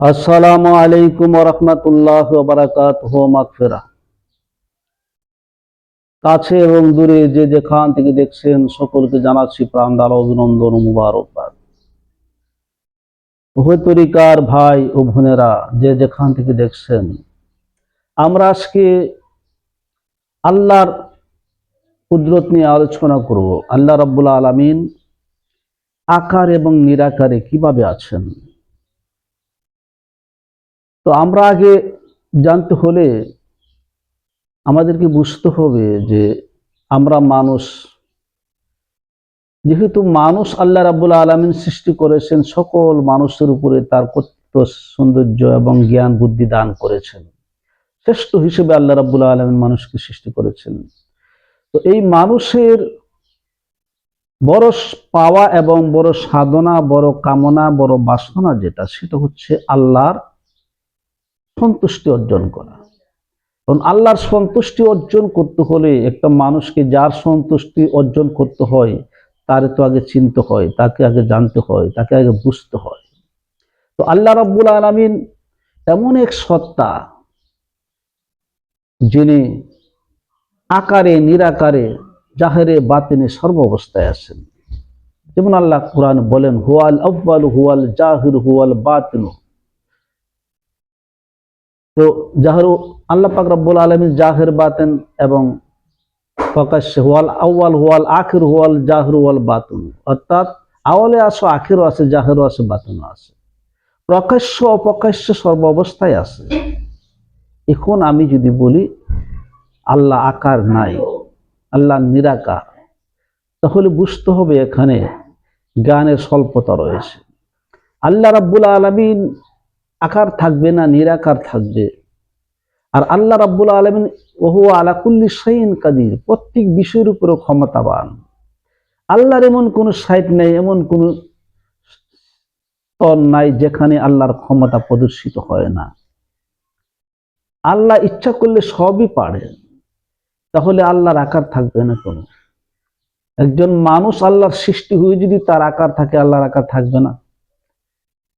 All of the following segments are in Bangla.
আসসালামু আলাইকুম রহমতুল্লাহ বারাকাত মাগফিরা কাছে এবং দূরে যে যেখান থেকে দেখছেন, সকলকে জানাচ্ছি প্রাণদার অভিনন্দন মুবারকবাদ। তরিকার ভাই ও বোনেরা, যে যেখান থেকে দেখছেন, আমরা আজকে আল্লাহর কুদরত নিয়ে আলোচনা করব। আল্লাহ রাব্বুল আলামিন আকার এবং নিরাকারে কীভাবে আছেন? তো আমরা আগে জানতে হলে আমাদেরকে বুঝতে হবে যে আমরা মানুষ। যেহেতু মানুষ আল্লাহ রাবুল আলমিন সৃষ্টি করেছেন, সকল মানুষের উপরে তার কর্তৃত্ব সৌন্দর্য এবং জ্ঞান, বুদ্ধি দান করেছেন। শ্রেষ্ঠ হিসেবে আল্লাহ রাবুল আলমিন মানুষকে সৃষ্টি করেছেন। তো এই মানুষের বড় পাওয়া এবং বড় সাধনা, বড় কামনা, বড় বাসনা যেটা, সেটা হচ্ছে আল্লাহর সন্তুষ্টি অর্জন করা। কারণ আল্লাহর সন্তুষ্টি অর্জন করতে হলে একটা মানুষকে যার সন্তুষ্টি অর্জন করতে হয়, তার তো আগে চিনতে হয়, তাকে আগে জানতে হয়, তাকে আগে বুঝতে হয়। তো আল্লাহ রাব্বুল আলমিন এমন এক সত্তা, যিনি আকারে, নিরাকারে, জাহেরে, বাতিনে সর্ব অবস্থায় আছেন। যেমন আল্লাহ কোরআন বলেন, হুয়াল আব্বাল হুয়াল জাহির, হুয়াল বাতিনু। তো জাহরু আল্লাহ পাক রব্বুল আলমী জাহের বাতেন এবং প্রকাশ্যে হুয়াল আউয়াল হুয়াল আখির হুয়াল জাহর হুয়াল বাতুন। অর্থাৎ আওয়ালে আসো, আখিরও আছে জাহেরও আছে বাতুনও আছে প্রকাশ্য অপ্রকাশ্য সর্ব অবস্থায় আছে এখন আমি যদি বলি, আল্লাহ আকার নাই, আল্লাহ নিরাকার, তাহলে বুঝতে হবে এখানে জ্ঞানের স্বল্পতা রয়েছে। আল্লাহ রাব্বুল আলমিন আকার থাকবে না, নিরাকার থাকবে। আর আল্লাহ রাব্বুল আলমিন ওহু আলাকুল্লি সাইন কাদির, প্রত্যেক বিষয়ের উপরে ক্ষমতাবান। আল্লাহর এমন কোনো সাইট নেই, এমন কোনো স্তর নাই যেখানে আল্লাহর ক্ষমতা প্রদর্শিত হয় না। আল্লাহ ইচ্ছা করলে সবই পারে, তাহলে আল্লাহর আকার থাকবে না কোনো। একজন মানুষ আল্লাহর সৃষ্টি হয়ে যদি তার আকার থাকে, আল্লাহর আকার থাকবে না।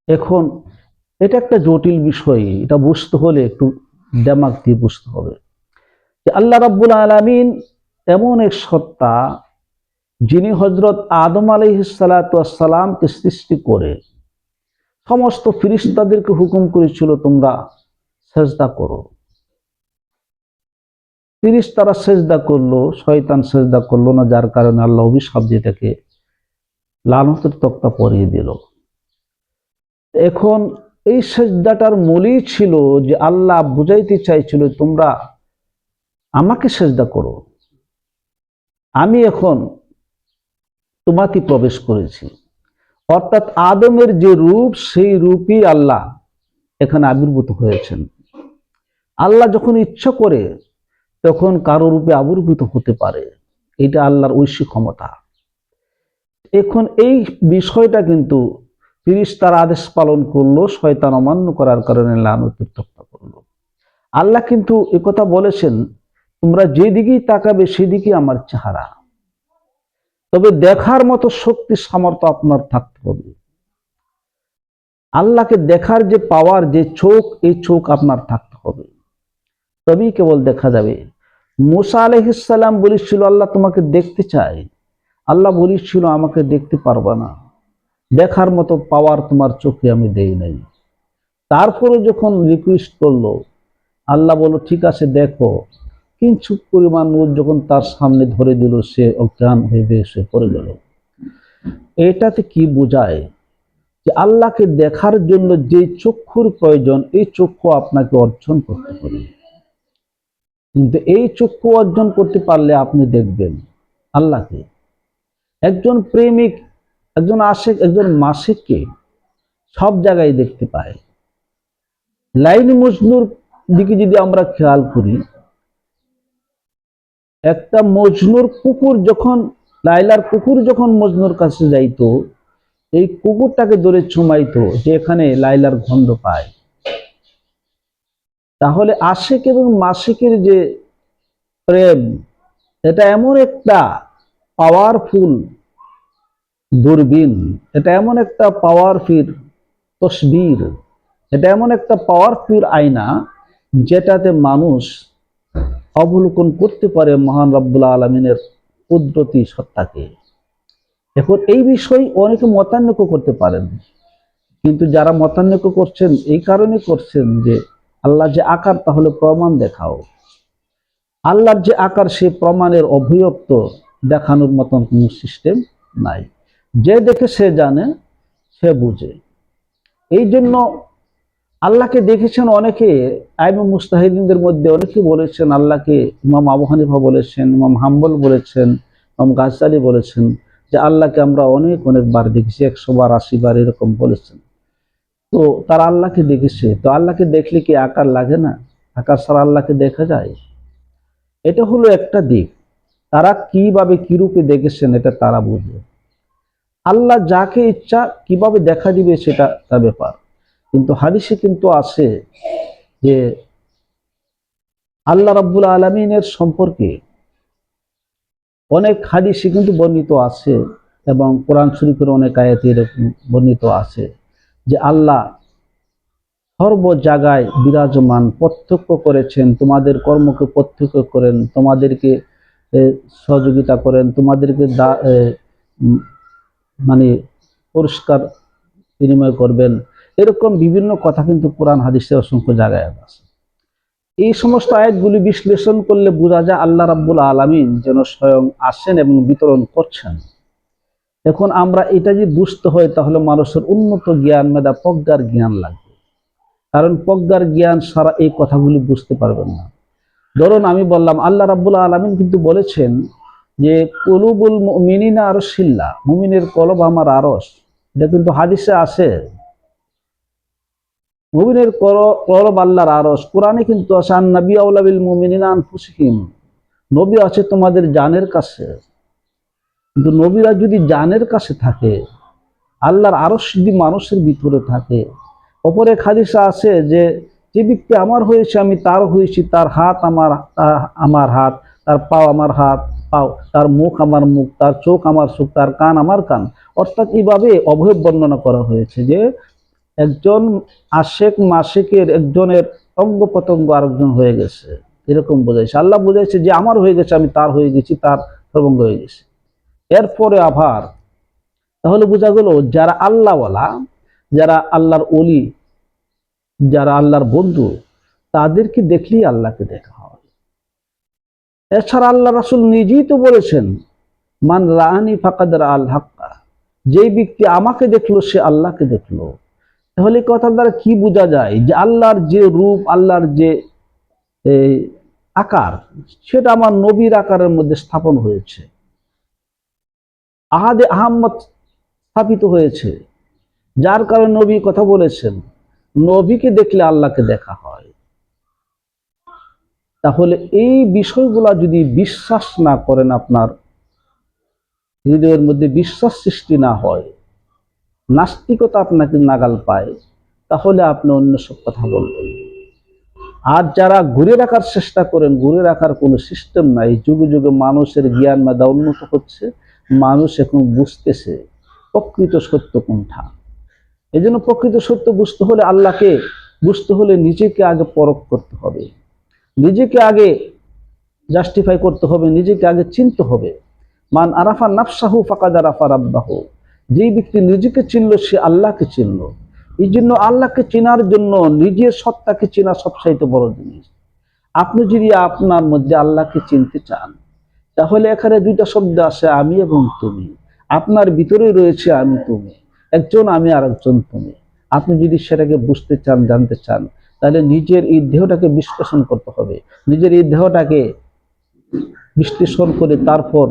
এখন এটা একটা জটিল বিষয়, এটা বুঝতে হলে একটু দেমাগ দিয়ে বুঝতে হবে। যে আল্লাহ রাব্বুল আলমিন এমন এক সত্তা, যিনি হজরত আদম আলহিসালামকে সৃষ্টি করে, সমস্ত ফিরিস্তাদেরকে হুকুম করেছিল, তোমরা সেজদা করো। ফিরিস তারা সেজদা করল, শয়তান সেজদা করল না, যার কারণে আল্লাহ অভিশাপ দিয়ে তাকে লানতের তক্তা পরিয়ে দিল। এখন এই সেজদাটার মূলই ছিল যে আল্লাহ বুঝাইতে চাইছিল, তোমরা আমাকে সেজদা করো। আমি এখন তোমাকে প্রবেশ করেছি। অর্থাৎ আদমের যে রূপ, সেই রূপই আল্লাহ এখানে আবির্ভূত হয়েছেন। আল্লাহ যখন ইচ্ছা করে, তখন কারও রূপে আবির্ভূত হতে পারে। এটা আল্লাহর ঐশী ক্ষমতা। এখন এই বিষয়টা কিন্তু তিরিশ তার আদেশ পালন করল, শয়তান অমান্য করার কারণে লানত উত্তপ্ত করল। আল্লাহ কিন্তু কথা বলেছেন, তোমরা যেদিকেই তাকাবে সেদিকে আমার চেহারা। তবে দেখার মতো শক্তি, সামর্থ্য আপনার থাকতে হবে। আল্লাহকে দেখার যে পাওয়ার যে চোখ, এই চোখ আপনার থাকতে হবে। তবেই কেবল দেখা যাবে। মুসা আলহিসাল্লাম বলেছিল, আল্লাহ তোমাকে দেখতে চাই আল্লাহ বলেছিল, আমাকে দেখতে পারবা না। দেখার মতো পাওয়ার তোমার চোখে আমি দেই নাই। তারপরে যখন রিকোয়েস্ট করল, আল্লাহ বলল, ঠিক আছে, দেখো। কিঞ্চুক পরিমাণ নূর যখন তার সামনে ধরে দিল, সে অজ্ঞান হয়ে সে পড়ে গেল। এটাতে কি বোঝায় যে আল্লাহকে দেখার জন্য যে চক্ষুর প্রয়োজন, এই চক্ষু আপনাকে অর্জন করতে হবে কিন্তু এই চক্ষু অর্জন করতে পারলে আপনি দেখবেন আল্লাহকে। একজন প্রেমিক একজন আশেক, একজন মাসিককে সব জায়গায় দেখতে পায়। লাইন মজনুর দিকে যদি আমরা খেয়াল করি, একটা মজনুর কুকুর যখন, লাইলার কুকুর যখন মজনুর কাছে যাইতো, এই কুকুরটাকে ধরে ছুমাইতো যে এখানে লাইলার গন্ধ পায়। তাহলে আশেক এবং মাসিকের যে প্রেম, এটা এমন একটা পাওয়ারফুল দূরবীন। এটা এমন একটা পাওয়ারফুল তসবির। এটা এমন একটা পাওয়ারফুল আয়না যেটাতে মানুষ অবলোকন করতে পারে মহান রব্বুল্লাহ আলমিনের কুদরতি সত্তাকে। এখন এই বিষয়ে অনেকে মতানৈক্য করতে পারেন। কিন্তু যারা মতানৈক্য করছেন, এই কারণে করছেন যে আল্লাহ যে আকার, তাহলে প্রমাণ দেখাও। আল্লাহর যে আকার সে প্রমাণের অভিয়ক্ত দেখানোর মতন কোনো সিস্টেম নাই। যে দেখে সে জানে, সে বুঝে। এই জন্য আল্লাহকে দেখেছেন অনেকে, আইম মুস্তাহিদিনদের মধ্যে অনেকে বলেছেন, আল্লাহকে ইমাম আবু হানিফা বলেছেন, ইমাম হাম্বল বলেছেন, ইমাম গাছালি বলেছেন যে আল্লাহকে আমরা অনেক, অনেকবার দেখেছি, একশো বার, আশি বার এরকম বলেছেন। তো তারা আল্লাহকে দেখেছে। তো আল্লাহকে দেখলে কি আকার লাগে না? আকার ছাড়া আল্লাহকে দেখা যায়? এটা হলো একটা দিক। তারা কীভাবে কিরূপে দেখেছেন, এটা তারা বুঝবে। আল্লাহ যাকে ইচ্ছা কীভাবে দেখা দিবে সেটা তার ব্যাপার। কিন্তু হাদিসে কিন্তু আছে যে আল্লাহ রাব্বুল আলমিনের সম্পর্কে অনেক হাদিসে কিন্তু বর্ণিত আছে এবং কোরআন শরীফের অনেক আয়াতে এরকম বর্ণিত আছে যে আল্লাহ সর্ব জায়গায় বিরাজমান, প্রত্যক্ষ করেছেন, তোমাদের কর্মকে প্রত্যক্ষ করেন, তোমাদেরকে সহযোগিতা করেন, তোমাদেরকে মানে পুরস্কার বিনিময় করবেন। এরকম বিভিন্ন কথা কিন্তু কোরআন হাদিসে অসংখ্য জায়গায় আছে। এই সমস্ত আয়াতগুলি বিশ্লেষণ করলে বোঝা যায় আল্লাহ রাব্বুল আলামিন যেন স্বয়ং আসেন এবং বিতরণ করছেন। এখন আমরা এটা যে বুঝতে হয়, তাহলে মানুষের উন্নত জ্ঞান মেধা, প্রজ্ঞার জ্ঞান লাগবে। কারণ প্রজ্ঞার জ্ঞান সারা এই কথাগুলি বুঝতে পারবেন না। ধরুন আমি বললাম, আল্লাহ রাব্বুল আলামিন কিন্তু বলেছেন যে কলুবুল মিনিনা আর শিল্লা মুমিনের কলব আমার আরস এটা কিন্তু হাদিসে আছে মুমিনের কলব আল্লাহর আরস কোরআনে কিন্তু আছে আন নবী আউলাবিল মুমিনিনা আনফুসিহিম। নবী আছে তোমাদের জানের কাছে। কিন্তু নবীরা যদি জানের কাছে থাকে, আল্লাহর আরস যদি মানুষের ভিতরে থাকে, অপরে হাদিসে আছে যে যে ব্যক্তি আমার হয়েছে আমি তার হয়েছি, তার হাত আমার আমার হাত, তার পাও আমার হাত। পাও। তার মুখ আমার মুখ, তার চোখ আমার চোখ, তার কান আমার কান। অর্থাৎ এইভাবে অভয় বর্ণনা করা হয়েছে যে একজন আশেক মাসিকের একজনের অঙ্গ প্রত্যঙ্গ আরেকজন হয়ে গেছে। এরকম বোঝাইছে। আল্লাহ বোঝাইছে যে আমার হয়ে গেছে, আমি তার হয়ে গেছি, তার সর্বঙ্গ হয়ে গেছে। এরপরে আবার তাহলে বোঝা গেল, যারা আল্লাহওয়ালা, যারা আল্লাহর অলি যারা আল্লাহর বন্ধু, তাদেরকে দেখলেই আল্লাহকে দেখা। এছাড়া আল্লাহ রাসুল নিজেই তো বলেছেন, মান রাহানি ফাকাদার আল হাক্কা যেই ব্যক্তি আমাকে দেখল, সে আল্লাহকে দেখল। তাহলে কথার দ্বারা কি বোঝা যায় যে আল্লাহর যে রূপ, আল্লাহর যে আকার, সেটা আমার নবীর আকারের মধ্যে স্থাপন হয়েছে। আহাদে আহম্মদ স্থাপিত হয়েছে, যার কারণে নবী কথা বলেছেন, নবীকে দেখলে আল্লাহকে দেখা হয়। তাহলে এই বিষয়গুলা যদি বিশ্বাস না করেন আপনার, হৃদয়ের মধ্যে বিশ্বাস সৃষ্টি না হয়, নাস্তিকতা আপনাকে নাগাল পায়, তাহলে আপনি অন্য সব কথা বলবেন। আর যারা ঘুরে রাখার চেষ্টা করেন, ঘুরে রাখার কোনো সিস্টেম নাই, যুগে যুগে মানুষের জ্ঞান মেধা উন্নত হচ্ছে, মানুষ এখন বুঝতেছে প্রকৃত সত্য কোনটা। এই প্রকৃত সত্য বুঝতে হলে আল্লাহকে, বুঝতে হলে নিজেকে আগে পরখ করতে হবে। নিজেকে আগে জাস্টিফাই করতে হবে, নিজেকে আগে চিনতে হবে। মান আরাফা নাফসাহু ফাকাদ আরাফা রাব্বাহু। যেই ব্যক্তি নিজেকে চিনল, সে আল্লাহকে চিনল। এই জন্য আল্লাহকে চেনার জন্য নিজের সত্তাকে চেনা সবচাইতে বড় জিনিস। আপনি যদি আপনার মধ্যে আল্লাহকে চিনতে চান, তাহলে এখানে দুইটা শব্দ আছে, আমি এবং তুমি। আপনার ভিতরে রয়েছে, আমি তুমি। একজন, আমি আর একজন তুমি। আপনি যদি সেটাকে বুঝতে চান, জানতে চান তাহলে নিজের এই দেহটাকে বিশ্লেষণ করতে হবে। নিজের এই দেহটাকে বিশ্লেষণ করে তারপর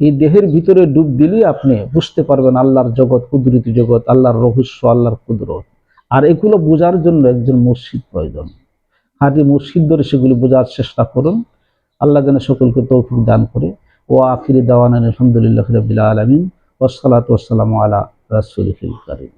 এই দেহের ভিতরে ডুব দিলেই আপনি বুঝতে পারবেন আল্লাহর জগৎ, কুদরতি জগৎ, আল্লাহর রহস্য, আল্লাহর কুদরত। আর এগুলো বোঝার জন্য একজন মসজিদ প্রয়োজন। খাঁটি মসজিদ ধরে সেগুলি বোঝার চেষ্টা করুন। আল্লাহ যেন সকলকে তৌফিক দান করে। ও আখিরি দাওয়ান আলহামদুলিল্লাহ রবিল আলমিন। ওসালাত ওসালাম আলা রাসুল করিম।